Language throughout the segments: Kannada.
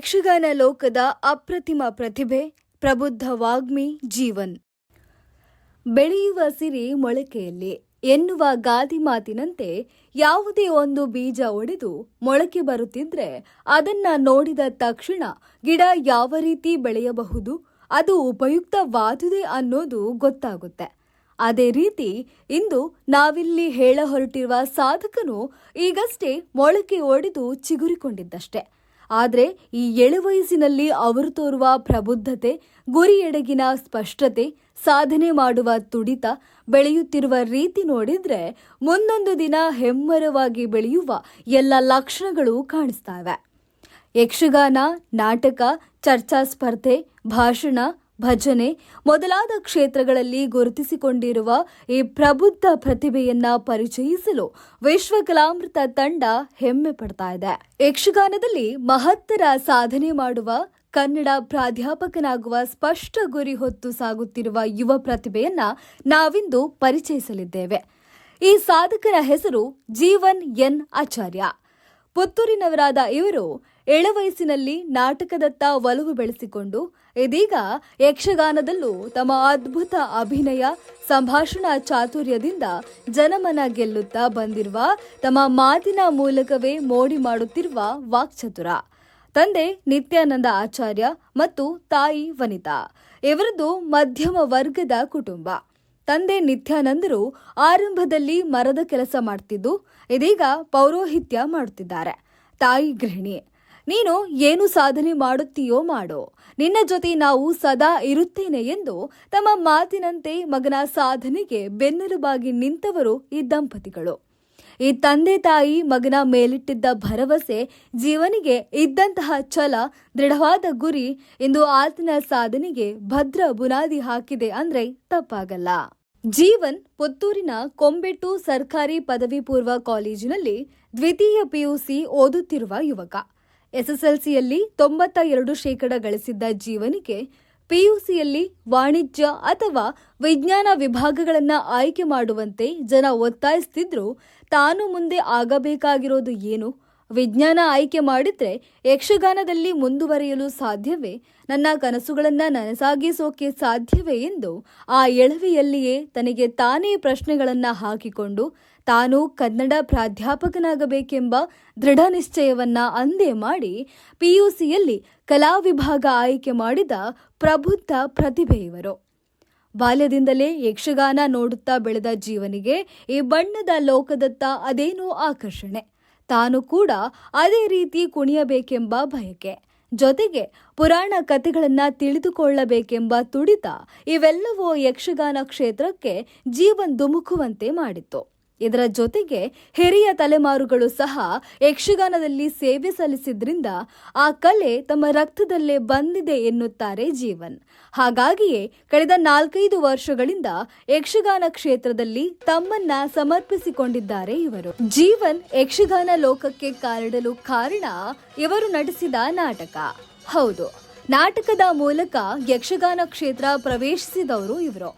ಯಕ್ಷಗಾನ ಲೋಕದ ಅಪ್ರತಿಮ ಪ್ರತಿಭೆ, ಪ್ರಬುದ್ಧ ವಾಗ್ಮಿ ಜೀವನ್. ಬೆಳೆಯುವ ಸಿರಿ ಮೊಳಕೆಯಲ್ಲಿ ಎನ್ನುವ ಗಾದಿ ಮಾತಿನಂತೆ ಯಾವುದೇ ಒಂದು ಬೀಜ ಒಡೆದು ಮೊಳಕೆ ಬರುತ್ತಿದ್ರೆ ಅದನ್ನ ನೋಡಿದ ತಕ್ಷಣ ಗಿಡ ಯಾವ ರೀತಿ ಬೆಳೆಯಬಹುದು, ಅದು ಉಪಯುಕ್ತವಾದುದೇ ಅನ್ನೋದು ಗೊತ್ತಾಗುತ್ತೆ. ಅದೇ ರೀತಿ ಇಂದು ನಾವಿಲ್ಲಿ ಹೇಳ ಹೊರಟಿರುವ ಸಾಧಕನು ಈಗಷ್ಟೇ ಮೊಳಕೆ ಒಡೆದು ಚಿಗುರಿಕೊಂಡಿದ್ದಷ್ಟೇ. ಆದರೆ ಈ ಎಳುವಯಸ್ಸಿನಲ್ಲಿ ಅವರು ತೋರುವ ಪ್ರಬುದ್ಧತೆ, ಗುರಿಯೆಡೆಗಿನ ಸ್ಪಷ್ಟತೆ, ಸಾಧನೆ ಮಾಡುವ ತುಡಿತ, ಬೆಳೆಯುತ್ತಿರುವ ರೀತಿ ನೋಡಿದರೆ ಮುಂದೊಂದು ದಿನ ಹೆಮ್ಮರವಾಗಿ ಬೆಳೆಯುವ ಎಲ್ಲ ಲಕ್ಷಣಗಳು ಕಾಣಿಸ್ತಾ ಯಕ್ಷಗಾನ, ನಾಟಕ, ಚರ್ಚಾ ಸ್ಪರ್ಧೆ, ಭಾಷಣ ಭಜನೆ ಮೊದಲಾದ ಕ್ಷೇತ್ರಗಳಲ್ಲಿ ಗುರುತಿಸಿಕೊಂಡಿರುವ ಈ ಪ್ರಬುದ್ಧ ಪ್ರತಿಭೆಯನ್ನ ಪರಿಚಯಿಸಲು ವಿಶ್ವಕಲಾಮೃತ ತಂಡ ಹೆಮ್ಮೆ ಪಡ್ತಾ ಇದೆ. ಯಕ್ಷಗಾನದಲ್ಲಿ ಮಹತ್ತರ ಸಾಧನೆ ಮಾಡುವ, ಕನ್ನಡ ಪ್ರಾಧ್ಯಾಪಕನಾಗುವ ಸ್ಪಷ್ಟ ಗುರಿ ಹೊತ್ತು ಸಾಗುತ್ತಿರುವ ಯುವ ಪ್ರತಿಭೆಯನ್ನ ನಾವಿಂದು ಪರಿಚಯಿಸಲಿದ್ದೇವೆ. ಈ ಸಾಧಕರ ಹೆಸರು ಜೀವನ್ ಎನ್. ಆಚಾರ್ಯ. ಪುತ್ತೂರಿನವರಾದ ಇವರು ಎಳವಯಸ್ಸಿನಲ್ಲಿ ನಾಟಕದತ್ತ ಒಲವು ಬೆಳೆಸಿಕೊಂಡು, ಇದೀಗ ಯಕ್ಷಗಾನದಲ್ಲೂ ತಮ್ಮ ಅದ್ಭುತ ಅಭಿನಯ, ಸಂಭಾಷಣಾ ಚಾತುರ್ಯದಿಂದ ಜನಮನ ಗೆಲ್ಲುತ್ತಾ ಬಂದಿರುವ, ತಮ್ಮ ಮಾತಿನ ಮೂಲಕವೇ ಮೋಡಿ ಮಾಡುತ್ತಿರುವ ವಾಕ್ಚತುರ. ತಂದೆ ನಿತ್ಯಾನಂದ ಆಚಾರ್ಯ ಮತ್ತು ತಾಯಿ ವನಿತಾ ಇವರದು ಮಧ್ಯಮ ವರ್ಗದ ಕುಟುಂಬ. ತಂದೆ ನಿತ್ಯಾನಂದರು ಆರಂಭದಲ್ಲಿ ಮರದ ಕೆಲಸ ಮಾಡ್ತಿದ್ದು, ಇದೀಗ ಪೌರೋಹಿತ್ಯ ಮಾಡುತ್ತಿದ್ದಾರೆ. ತಾಯಿ ಗೃಹಿಣಿ. ನೀನು ಏನು ಸಾಧನೆ ಮಾಡುತ್ತೀಯೋ ಮಾಡೋ. ನಿನ್ನ ಜೊತೆ ನಾವು ಸದಾ ಇರುತ್ತೇನೆ ಎಂದು ತಮ್ಮ ಮಾತಿನಂತೆ ಮಗನ ಸಾಧನೆಗೆ ಬೆನ್ನೆಲುಬಾಗಿ ನಿಂತವರು ಈ ದಂಪತಿಗಳು. ಈ ತಂದೆ ತಾಯಿ ಮಗನ ಮೇಲಿಟ್ಟಿದ್ದ ಭರವಸೆ ಜೀವನಿಗೆ ಇದ್ದಂತಹ ಛಲ, ದೃಢವಾದ ಗುರಿ ಇಂದು ಆತನ ಸಾಧನೆಗೆ ಭದ್ರ ಬುನಾದಿ ಹಾಕಿದೆ ಅಂದ್ರೆ ತಪ್ಪಾಗಲ್ಲ. ಜೀವನ್ ಪುತ್ತೂರಿನ ಕೊಂಬೆಟ್ಟು ಸರ್ಕಾರಿ ಪದವಿ ಪೂರ್ವ ಕಾಲೇಜಿನಲ್ಲಿ ದ್ವಿತೀಯ ಪಿಯುಸಿ ಓದುತ್ತಿರುವ ಯುವಕ. ಎಸ್ಎಸ್ಎಲ್ಸಿಯಲ್ಲಿ ತೊಂಬತ್ತ ಎರಡು ಶೇಕಡ ಗಳಿಸಿದ್ದ ಜೀವನಿಗೆ ಪಿಯುಸಿಯಲ್ಲಿ ವಾಣಿಜ್ಯ ಅಥವಾ ವಿಜ್ಞಾನ ವಿಭಾಗಗಳನ್ನು ಆಯ್ಕೆ ಮಾಡುವಂತೆ ಜನ ಒತ್ತಾಯಿಸ್ತಿದ್ರು, ತಾನು ಮುಂದೆ ಆಗಬೇಕಾಗಿರೋದು ಏನು? ವಿಜ್ಞಾನ ಆಯ್ಕೆ ಮಾಡಿದ್ರೆ ಯಕ್ಷಗಾನದಲ್ಲಿ ಮುಂದುವರಿಯಲು ಸಾಧ್ಯವೇ? ನನ್ನ ಕನಸುಗಳನ್ನು ನನಸಾಗಿಸೋಕೆ ಸಾಧ್ಯವೇ ಎಂದು ಆ ಎಳವೆಯಲ್ಲಿಯೇ ತನಗೆ ತಾನೇ ಪ್ರಶ್ನೆಗಳನ್ನು ಹಾಕಿಕೊಂಡು ತಾನು ಕನ್ನಡ ಪ್ರಾಧ್ಯಾಪಕನಾಗಬೇಕೆಂಬ ದೃಢ ನಿಶ್ಚಯವನ್ನ ಅಂದೇ ಮಾಡಿ ಪಿಯುಸಿಯಲ್ಲಿ ಕಲಾ ವಿಭಾಗ ಆಯ್ಕೆ ಮಾಡಿದ ಪ್ರಬುದ್ಧ ಪ್ರತಿಭೆಯವರು ಬಾಲ್ಯದಿಂದಲೇ ಯಕ್ಷಗಾನ ನೋಡುತ್ತಾ ಬೆಳೆದ ಜೀವನಿಗೆ ಈ ಬಣ್ಣದ ಲೋಕದತ್ತ ಅದೇನೋ ಆಕರ್ಷಣೆ. ತಾನು ಕೂಡ ಅದೇ ರೀತಿ ಕುಣಿಯಬೇಕೆಂಬ ಬಯಕೆ. ಜೊತೆಗೆ ಪುರಾಣ ಕಥೆಗಳನ್ನು ತಿಳಿದುಕೊಳ್ಳಬೇಕೆಂಬ ತುಡಿತ ಇವೆಲ್ಲವೂ ಯಕ್ಷಗಾನ ಕ್ಷೇತ್ರಕ್ಕೆ ಜೀವನ್ ಧುಮುಕುವಂತೆ ಮಾಡಿತ್ತು. ಇದರ ಜೊತೆಗೆ ಹಿರಿಯ ತಲೆಮಾರುಗಳು ಸಹ ಯಕ್ಷಗಾನದಲ್ಲಿ ಸೇವೆ ಸಲ್ಲಿಸಿದ್ರಿಂದ ಆ ಕಲೆ ತಮ್ಮ ರಕ್ತದಲ್ಲೇ ಬಂದಿದೆ ಎನ್ನುತ್ತಾರೆ ಜೀವನ್. ಹಾಗಾಗಿಯೇ ಕಳೆದ ನಾಲ್ಕೈದು ವರ್ಷಗಳಿಂದ ಯಕ್ಷಗಾನ ಕ್ಷೇತ್ರದಲ್ಲಿ ತಮ್ಮನ್ನ ಸಮರ್ಪಿಸಿಕೊಂಡಿದ್ದಾರೆ ಇವರು. ಜೀವನ್ ಯಕ್ಷಗಾನ ಲೋಕಕ್ಕೆ ಕಾಲಿಡಲು ಕಾರಣ ಇವರು ನಟಿಸಿದ ನಾಟಕ. ಹೌದು, ನಾಟಕದ ಮೂಲಕ ಯಕ್ಷಗಾನ ಕ್ಷೇತ್ರ ಪ್ರವೇಶಿಸಿದವರು ಇವರು.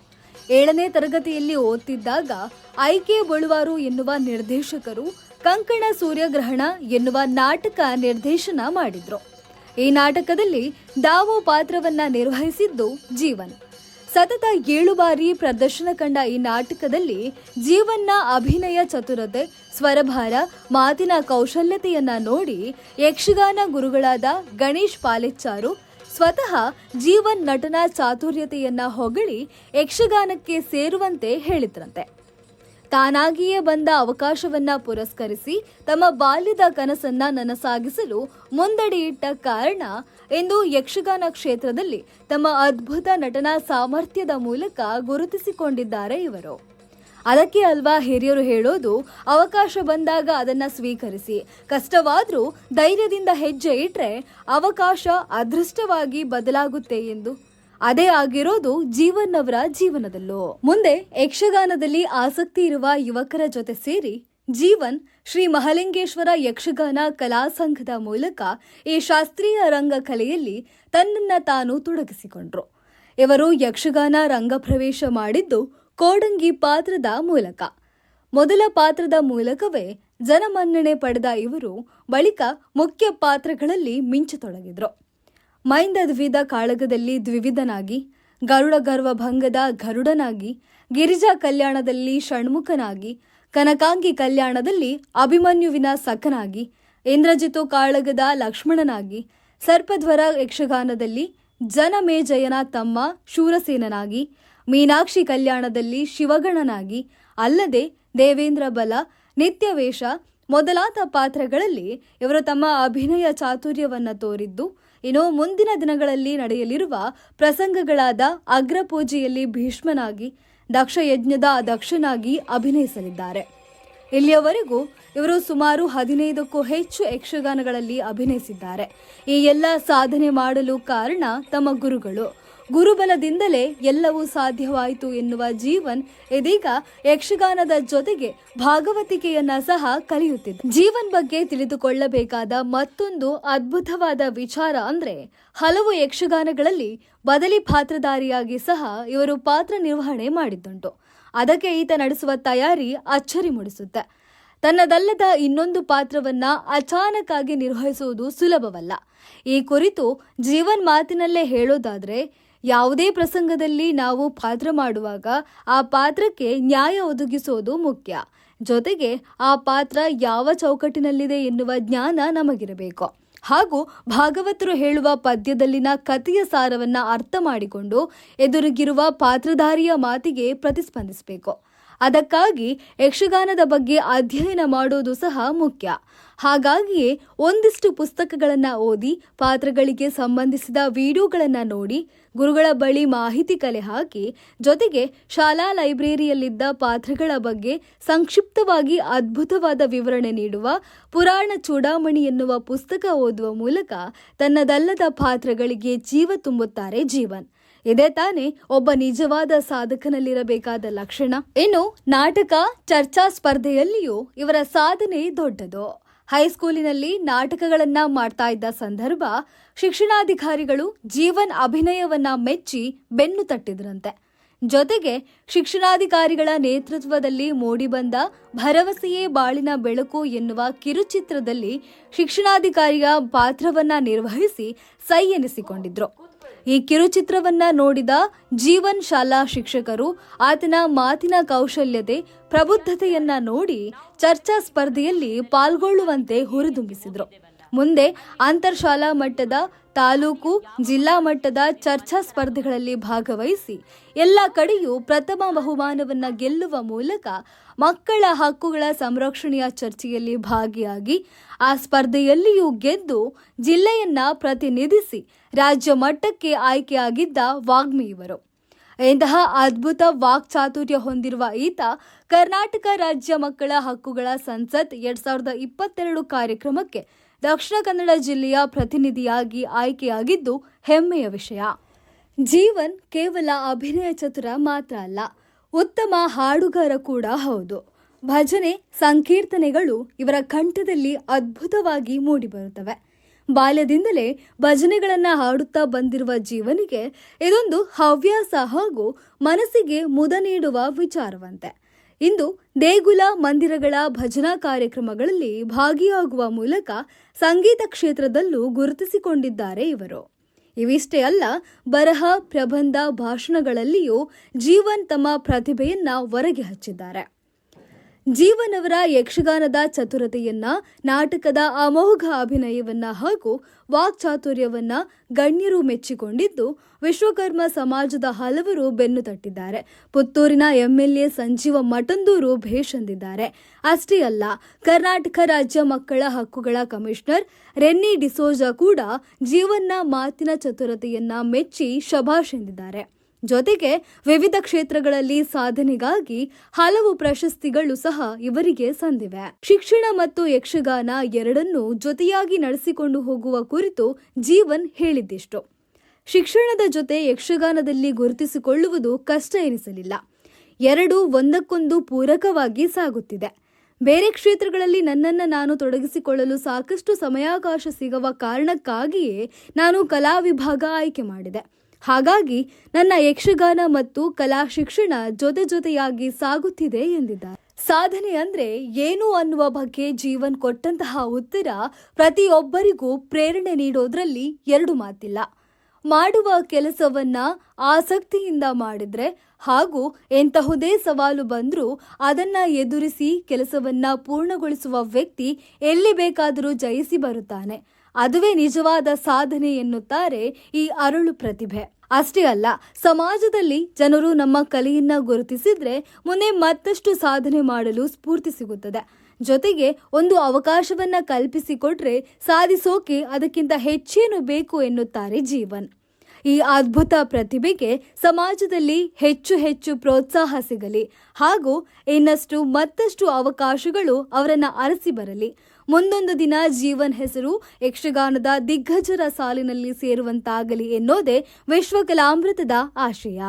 ಏಳನೇ ತರಗತಿಯಲ್ಲಿ ಓದ್ತಿದ್ದಾಗ ಐಕೆ ಬಳುವಾರು ಎನ್ನುವ ನಿರ್ದೇಶಕರು ಕಂಕಣ ಸೂರ್ಯಗ್ರಹಣ ಎನ್ನುವ ನಾಟಕ ನಿರ್ದೇಶನ ಮಾಡಿದ್ರು. ಈ ನಾಟಕದಲ್ಲಿ ದಾವು ಪಾತ್ರವನ್ನ ನಿರ್ವಹಿಸಿದ್ದು ಜೀವನ್. ಸತತ ಏಳು ಬಾರಿ ಪ್ರದರ್ಶನ ಕಂಡ ಈ ನಾಟಕದಲ್ಲಿ ಜೀವನ್ನ ಅಭಿನಯ ಚತುರತೆ, ಸ್ವರಭಾರ, ಮಾತಿನ ಕೌಶಲ್ಯತೆಯನ್ನ ನೋಡಿ ಯಕ್ಷಗಾನ ಗುರುಗಳಾದ ಗಣೇಶ್ ಪಾಲೆಚ್ಚಾರು ಸ್ವತಃ ಜೀವನ್ ನಟನ ಚಾತುರ್ಯತೆಯನ್ನ ಹೊಗಳಿ ಯಕ್ಷಗಾನಕ್ಕೆ ಸೇರುವಂತೆ ಹೇಳಿದ್ರಂತೆ. ತಾನಾಗಿಯೇ ಬಂದ ಅವಕಾಶವನ್ನ ಪುರಸ್ಕರಿಸಿ ತಮ್ಮ ಬಾಲ್ಯದ ಕನಸನ್ನ ನನಸಾಗಿಸಲು ಮುಂದಡಿಯಿಟ್ಟ ಕಾರಣ ಎಂದು ಯಕ್ಷಗಾನ ಕ್ಷೇತ್ರದಲ್ಲಿ ತಮ್ಮ ಅದ್ಭುತ ನಟನಾ ಸಾಮರ್ಥ್ಯದ ಮೂಲಕ ಗುರುತಿಸಿಕೊಂಡಿದ್ದಾರೆ ಇವರು. ಅದಕ್ಕೆ ಅಲ್ವಾ ಹಿರಿಯರು ಹೇಳೋದು, ಅವಕಾಶ ಬಂದಾಗ ಅದನ್ನ ಸ್ವೀಕರಿಸಿ. ಕಷ್ಟವಾದರೂ ಧೈರ್ಯದಿಂದ ಹೆಜ್ಜೆ ಇಟ್ಟರೆ ಅವಕಾಶ ಅದೃಷ್ಟವಾಗಿ ಬದಲಾಗುತ್ತೆ ಎಂದು. ಅದೇ ಆಗಿರೋದು ಜೀವನವರ ಜೀವನದಲ್ಲೂ. ಮುಂದೆ ಯಕ್ಷಗಾನದಲ್ಲಿ ಆಸಕ್ತಿ ಇರುವ ಯುವಕರ ಜೊತೆ ಸೇರಿ ಜೀವನ್ ಶ್ರೀ ಮಹಲಿಂಗೇಶ್ವರ ಯಕ್ಷಗಾನ ಕಲಾ ಸಂಘದ ಮೂಲಕ ಈ ಶಾಸ್ತ್ರೀಯ ರಂಗ ಕಲೆಯಲ್ಲಿ ತನ್ನನ್ನು ತಾನು ತೊಡಗಿಸಿಕೊಂಡ್ರು. ಇವರು ಯಕ್ಷಗಾನ ರಂಗಪ್ರವೇಶ ಮಾಡಿದ್ದು ಕೋಡಂಗಿ ಪಾತ್ರದ ಮೂಲಕ. ಮೊದಲ ಪಾತ್ರದ ಮೂಲಕವೇ ಜನಮನ್ನಣೆ ಪಡೆದ ಇವರು ಬಳಿಕ ಮುಖ್ಯ ಪಾತ್ರಗಳಲ್ಲಿ ಮಿಂಚತೊಡಗಿದ್ರು. ಮೈಂದ ದ್ವಿಧ ಕಾಳಗದಲ್ಲಿ ದ್ವಿವಿಧನಾಗಿ, ಗರುಡ ಗರ್ವ ಭಂಗದ ಗರುಡನಾಗಿ, ಗಿರಿಜಾ ಕಲ್ಯಾಣದಲ್ಲಿ ಷಣ್ಮುಖನಾಗಿ, ಕನಕಾಂಗಿ ಕಲ್ಯಾಣದಲ್ಲಿ ಅಭಿಮನ್ಯುವಿನ ಸಖನಾಗಿ, ಇಂದ್ರಜಿತು ಕಾಳಗದ ಲಕ್ಷ್ಮಣನಾಗಿ, ಸರ್ಪಧ್ವರ ಯಕ್ಷಗಾನದಲ್ಲಿ ಜನಮೇಜಯನ ತಮ್ಮ ಶೂರಸೇನನಾಗಿ ಮೀನಾಕ್ಷಿ ಕಲ್ಯಾಣದಲ್ಲಿ ಶಿವಗಣನಾಗಿ, ಅಲ್ಲದೆ ದೇವೇಂದ್ರ ಬಲ, ನಿತ್ಯವೇಷ ಮೊದಲಾದ ಪಾತ್ರಗಳಲ್ಲಿ ಇವರು ತಮ್ಮ ಅಭಿನಯ ಚಾತುರ್ಯವನ್ನು ತೋರಿದ್ದು, ಇನ್ನು ಮುಂದಿನ ದಿನಗಳಲ್ಲಿ ನಡೆಯಲಿರುವ ಪ್ರಸಂಗಗಳಾದ ಅಗ್ರಪೂಜೆಯಲ್ಲಿ ಭೀಷ್ಮನಾಗಿ ದಕ್ಷ ಯಜ್ಞದ ದಕ್ಷನಾಗಿ ಅಭಿನಯಿಸಲಿದ್ದಾರೆ. ಇಲ್ಲಿಯವರೆಗೂ ಇವರು ಸುಮಾರು ಹದಿನೈದಕ್ಕೂ ಹೆಚ್ಚು ಯಕ್ಷಗಾನಗಳಲ್ಲಿ ಅಭಿನಯಿಸಿದ್ದಾರೆ. ಈ ಎಲ್ಲ ಸಾಧನೆ ಮಾಡಲು ಕಾರಣ ತಮ್ಮ ಗುರುಗಳು. ಗುರುಬಲದಿಂದಲೇ ಎಲ್ಲವೂ ಸಾಧ್ಯವಾಯಿತು ಎನ್ನುವ ಜೀವನ್ ಇದೀಗ ಯಕ್ಷಗಾನದ ಜೊತೆಗೆ ಭಾಗವತಿಕೆಯನ್ನ ಸಹ ಕಲಿಯುತ್ತಿದ್ದ. ಜೀವನ್ ಬಗ್ಗೆ ತಿಳಿದುಕೊಳ್ಳಬೇಕಾದ ಮತ್ತೊಂದು ಅದ್ಭುತವಾದ ವಿಚಾರ ಅಂದ್ರೆ ಹಲವು ಯಕ್ಷಗಾನಗಳಲ್ಲಿ ಬದಲಿ ಪಾತ್ರಧಾರಿಯಾಗಿ ಸಹ ಇವರು ಪಾತ್ರ ನಿರ್ವಹಣೆ ಮಾಡಿದ್ದುಂಟು. ಅದಕ್ಕೆ ಈತ ನಡೆಸುವ ತಯಾರಿ ಅಚ್ಚರಿ ಮೂಡಿಸುತ್ತೆ. ತನ್ನದಲ್ಲದ ಇನ್ನೊಂದು ಪಾತ್ರವನ್ನ ಅಚಾನಕ್ ಆಗಿ ನಿರ್ವಹಿಸುವುದು ಸುಲಭವಲ್ಲ. ಈ ಕುರಿತು ಜೀವನ್ ಮಾತಿನಲ್ಲೇ ಹೇಳೋದಾದ್ರೆ ಯಾವುದೇ ಪ್ರಸಂಗದಲ್ಲಿ ನಾವು ಪಾತ್ರ ಮಾಡುವಾಗ ಆ ಪಾತ್ರಕ್ಕೆ ನ್ಯಾಯ ಒದಗಿಸೋದು ಮುಖ್ಯ. ಜೊತೆಗೆ ಆ ಪಾತ್ರ ಯಾವ ಚೌಕಟ್ಟಿನಲ್ಲಿದೆ ಎನ್ನುವ ಜ್ಞಾನ ನಮಗಿರಬೇಕು. ಹಾಗೂ ಭಾಗವತರು ಹೇಳುವ ಪದ್ಯದಲ್ಲಿನ ಕಥೆಯ ಸಾರವನ್ನು ಅರ್ಥ ಮಾಡಿಕೊಂಡು ಎದುರಿಗಿರುವ ಪಾತ್ರಧಾರಿಯ ಮಾತಿಗೆ ಪ್ರತಿಸ್ಪಂದಿಸಬೇಕು. ಅದಕ್ಕಾಗಿ ಯಕ್ಷಗಾನದ ಬಗ್ಗೆ ಅಧ್ಯಯನ ಮಾಡೋದು ಸಹ ಮುಖ್ಯ. ಹಾಗಾಗಿಯೇ ಒಂದಿಷ್ಟು ಪುಸ್ತಕಗಳನ್ನು ಓದಿ ಪಾತ್ರಗಳಿಗೆ ಸಂಬಂಧಿಸಿದ ವಿಡಿಯೋಗಳನ್ನು ನೋಡಿ ಗುರುಗಳ ಬಳಿ ಮಾಹಿತಿ ಕಲೆ ಹಾಕಿ ಜೊತೆಗೆ ಶಾಲಾ ಲೈಬ್ರರಿಯಲ್ಲಿದ್ದ ಪಾತ್ರಗಳ ಬಗ್ಗೆ ಸಂಕ್ಷಿಪ್ತವಾಗಿ ಅದ್ಭುತವಾದ ವಿವರಣೆ ನೀಡುವ ಪುರಾಣ ಚೂಡಾಮಣಿ ಎನ್ನುವ ಪುಸ್ತಕ ಓದುವ ಮೂಲಕ ತನ್ನದಲ್ಲದ ಪಾತ್ರಗಳಿಗೆ ಜೀವ ತುಂಬುತ್ತಾರೆ ಜೀವನ್. ಇದೇ ತಾನೇ ಒಬ್ಬ ನಿಜವಾದ ಸಾಧಕನಲ್ಲಿರಬೇಕಾದ ಲಕ್ಷಣ. ಇನ್ನು ನಾಟಕ ಚರ್ಚಾ ಸ್ಪರ್ಧೆಯಲ್ಲಿಯೂ ಇವರ ಸಾಧನೆ ದೊಡ್ಡದು. ಹೈಸ್ಕೂಲಿನಲ್ಲಿ ನಾಟಕಗಳನ್ನ ಮಾಡ್ತಾ ಇದ್ದ ಸಂದರ್ಭ ಶಿಕ್ಷಣಾಧಿಕಾರಿಗಳು ಜೀವನ್ ಅಭಿನಯವನ್ನ ಮೆಚ್ಚಿ ಬೆನ್ನು ತಟ್ಟಿದ್ರಂತೆ. ಜೊತೆಗೆ ಶಿಕ್ಷಣಾಧಿಕಾರಿಗಳ ನೇತೃತ್ವದಲ್ಲಿ ಮೂಡಿಬಂದ ಭರವಸೆಯೇ ಬಾಳಿನ ಬೆಳಕು ಎನ್ನುವ ಕಿರುಚಿತ್ರದಲ್ಲಿ ಶಿಕ್ಷಣಾಧಿಕಾರಿಯ ಪಾತ್ರವನ್ನ ನಿರ್ವಹಿಸಿ ಸೈ ಎನಿಸಿಕೊಂಡಿದ್ರು. ಈ ಕಿರುಚಿತ್ರವನ್ನ ನೋಡಿದ ಜೀವನ್ ಶಾಲಾ ಶಿಕ್ಷಕರು ಆತನ ಮಾತಿನ ಕೌಶಲ್ಯತೆ, ಪ್ರಬುದ್ಧತೆಯನ್ನ ನೋಡಿ ಚರ್ಚಾ ಸ್ಪರ್ಧೆಯಲ್ಲಿ ಪಾಲ್ಗೊಳ್ಳುವಂತೆ ಹುರಿದುಂಬಿಸಿದ್ರು. ಮುಂದೆ ಅಂತರ್ಶಾಲಾ ಮಟ್ಟದ ತಾಲೂಕು, ಜಿಲ್ಲಾ ಮಟ್ಟದ ಚರ್ಚಾ ಸ್ಪರ್ಧೆಗಳಲ್ಲಿ ಭಾಗವಹಿಸಿ ಎಲ್ಲ ಕಡೆಯೂ ಪ್ರಥಮ ಬಹುಮಾನವನ್ನು ಗೆಲ್ಲುವ ಮೂಲಕ ಮಕ್ಕಳ ಹಕ್ಕುಗಳ ಸಂರಕ್ಷಣೆಯ ಚರ್ಚೆಯಲ್ಲಿ ಭಾಗಿಯಾಗಿ ಆ ಸ್ಪರ್ಧೆಯಲ್ಲಿಯೂ ಗೆದ್ದು ಜಿಲ್ಲೆಯನ್ನ ಪ್ರತಿನಿಧಿಸಿ ರಾಜ್ಯ ಮಟ್ಟಕ್ಕೆ ಆಯ್ಕೆಯಾಗಿದ್ದ ವಾಗ್ಮಿ ಇವರು. ಇಂತಹ ಅದ್ಭುತ ವಾಕ್ಚಾತುರ್ಯ ಹೊಂದಿರುವ ಈತ ಕರ್ನಾಟಕ ರಾಜ್ಯ ಮಕ್ಕಳ ಹಕ್ಕುಗಳ ಸಂಸತ್ ಎರಡ್ ಸಾವಿರದ ಇಪ್ಪತ್ತೆರಡು ಕಾರ್ಯಕ್ರಮಕ್ಕೆ ದಕ್ಷಿಣ ಕನ್ನಡ ಜಿಲ್ಲೆಯ ಪ್ರತಿನಿಧಿಯಾಗಿ ಆಯ್ಕೆಯಾಗಿದ್ದು ಹೆಮ್ಮೆಯ ವಿಷಯ. ಜೀವನ್ ಕೇವಲ ಅಭಿನಯ ಚತುರ ಮಾತ್ರ ಅಲ್ಲ, ಉತ್ತಮ ಹಾಡುಗಾರ ಕೂಡ ಹೌದು. ಭಜನೆ, ಸಂಕೀರ್ತನೆಗಳು ಇವರ ಕಂಠದಲ್ಲಿ ಅದ್ಭುತವಾಗಿ ಮೂಡಿಬರುತ್ತವೆ. ಬಾಲ್ಯದಿಂದಲೇ ಭಜನೆಗಳನ್ನು ಹಾಡುತ್ತಾ ಬಂದಿರುವ ಜೀವನಿಗೆ ಇದೊಂದು ಹವ್ಯಾಸ ಹಾಗೂ ಮನಸ್ಸಿಗೆ ಮುದ ನೀಡುವ ವಿಚಾರವಂತೆ. ಇಂದು ದೇಗುಲ ಮಂದಿರಗಳ ಭಜನಾ ಕಾರ್ಯಕ್ರಮಗಳಲ್ಲಿ ಭಾಗಿಯಾಗುವ ಮೂಲಕ ಸಂಗೀತ ಕ್ಷೇತ್ರದಲ್ಲೂ ಗುರುತಿಸಿಕೊಂಡಿದ್ದಾರೆ ಇವರು. ಇವಿಷ್ಟೇ ಅಲ್ಲ, ಬರಹ, ಪ್ರಬಂಧ ಭಾಷಣಗಳಲ್ಲಿಯೂ ಜೀವನ್ ತಮ್ಮ ಪ್ರತಿಭೆಯನ್ನ ಹೊರಗೆ ಹಚ್ಚಿದ್ದಾರೆ. ಜೀವನ್ ಅವರ ಯಕ್ಷಗಾನದ ಚತುರತೆಯನ್ನ, ನಾಟಕದ ಅಮೋಘ ಅಭಿನಯವನ್ನ ಹಾಗೂ ವಾಕ್ಚಾತುರ್ಯವನ್ನ ಗಣ್ಯರು ಮೆಚ್ಚಿಕೊಂಡಿದ್ದು, ವಿಶ್ವಕರ್ಮ ಸಮಾಜದ ಹಲವರು ಬೆನ್ನು ತಟ್ಟಿದ್ದಾರೆ. ಪುತ್ತೂರಿನ ಎಂಎಲ್ಎ ಸಂಜೀವ ಮಠಂದೂರು ಭೇಷಂದಿದ್ದಾರೆ. ಅಷ್ಟೇ ಅಲ್ಲ, ಕರ್ನಾಟಕ ರಾಜ್ಯ ಮಕ್ಕಳ ಹಕ್ಕುಗಳ ಕಮಿಷನರ್ ರೆನ್ನಿ ಡಿಸೋಜಾ ಕೂಡ ಜೀವನ್ನ ಮಾತಿನ ಚತುರತೆಯನ್ನ ಮೆಚ್ಚಿ ಶಭಾಷ್ ಎಂದಿದ್ದಾರೆ ಜೊತೆಗೆ ವಿವಿಧ ಕ್ಷೇತ್ರಗಳಲ್ಲಿ ಸಾಧನೆಗಾಗಿ ಹಲವು ಪ್ರಶಸ್ತಿಗಳು ಸಹ ಇವರಿಗೆ ಸಂದಿವೆ. ಶಿಕ್ಷಣ ಮತ್ತು ಯಕ್ಷಗಾನ ಎರಡನ್ನೂ ಜೊತೆಯಾಗಿ ನಡೆಸಿಕೊಂಡು ಹೋಗುವ ಕುರಿತು ಜೀವನ್ ಹೇಳಿದ್ದಿಷ್ಟು. ಶಿಕ್ಷಣದ ಜೊತೆ ಯಕ್ಷಗಾನದಲ್ಲಿ ಗುರುತಿಸಿಕೊಳ್ಳುವುದು ಕಷ್ಟ ಎನಿಸಲಿಲ್ಲ. ಎರಡು ಒಂದಕ್ಕೊಂದು ಪೂರಕವಾಗಿ ಸಾಗುತ್ತಿದೆ. ಬೇರೆ ಕ್ಷೇತ್ರಗಳಲ್ಲಿ ನನ್ನನ್ನು ನಾನು ತೊಡಗಿಸಿಕೊಳ್ಳಲು ಸಾಕಷ್ಟು ಸಮಯಾವಕಾಶ ಸಿಗುವ ಕಾರಣಕ್ಕಾಗಿಯೇ ನಾನು ಕಲಾ ವಿಭಾಗ ಆಯ್ಕೆ ಮಾಡಿದೆ. ಹಾಗಾಗಿ ನನ್ನ ಯಕ್ಷಗಾನ ಮತ್ತು ಕಲಾ ಶಿಕ್ಷಣ ಜೊತೆ ಜೊತೆಯಾಗಿ ಸಾಗುತ್ತಿದೆ ಎಂದಿದ್ದಾರೆ. ಸಾಧನೆ ಅಂದ್ರೆ ಏನು ಅನ್ನುವ ಬಗ್ಗೆ ಜೀವನ್ ಕೊಟ್ಟಂತಹ ಉತ್ತರ ಪ್ರತಿಯೊಬ್ಬರಿಗೂ ಪ್ರೇರಣೆ ನೀಡೋದ್ರಲ್ಲಿ ಎರಡು ಮಾತಿಲ್ಲ. ಮಾಡುವ ಕೆಲಸವನ್ನ ಆಸಕ್ತಿಯಿಂದ ಮಾಡಿದ್ರೆ ಹಾಗೂ ಎಂತಹುದೇ ಸವಾಲು ಬಂದರೂ ಅದನ್ನ ಎದುರಿಸಿ ಕೆಲಸವನ್ನ ಪೂರ್ಣಗೊಳಿಸುವ ವ್ಯಕ್ತಿ ಎಲ್ಲಿ ಬೇಕಾದರೂ ಜಯಿಸಿ ಬರುತ್ತಾನೆ. ಅದುವೇ ನಿಜವಾದ ಸಾಧನೆ ಎನ್ನುತ್ತಾರೆ ಈ ಅರಳು ಪ್ರತಿಭೆ. ಅಷ್ಟೇ ಅಲ್ಲ, ಸಮಾಜದಲ್ಲಿ ಜನರು ನಮ್ಮ ಕಲೆಯನ್ನ ಗುರುತಿಸಿದ್ರೆ ಮುಂದೆ ಮತ್ತಷ್ಟು ಸಾಧನೆ ಮಾಡಲು ಸ್ಫೂರ್ತಿ ಸಿಗುತ್ತದೆ. ಜೊತೆಗೆ ಒಂದು ಅವಕಾಶವನ್ನ ಕಲ್ಪಿಸಿಕೊಟ್ರೆ ಸಾಧಿಸೋಕೆ ಅದಕ್ಕಿಂತ ಹೆಚ್ಚೇನು ಬೇಕು ಎನ್ನುತ್ತಾರೆ ಜೀವನ್. ಈ ಅದ್ಭುತ ಪ್ರತಿಭೆಗೆ ಸಮಾಜದಲ್ಲಿ ಹೆಚ್ಚು ಹೆಚ್ಚು ಪ್ರೋತ್ಸಾಹ ಸಿಗಲಿ. ಹಾಗೂ ಇನ್ನಷ್ಟು ಮತ್ತಷ್ಟು ಅವಕಾಶಗಳು ಅವರನ್ನು ಅರಸಿ ಬರಲಿ. ಮುಂದೊಂದು ದಿನ ಜೀವನ್ ಹೆಸರು ಯಕ್ಷಗಾನದ ದಿಗ್ಗಜರ ಸಾಲಿನಲ್ಲಿ ಸೇರುವಂತಾಗಲಿ ಎನ್ನೋದೇ ವಿಶ್ವಕಲಾಮೃತದ ಆಶಯ.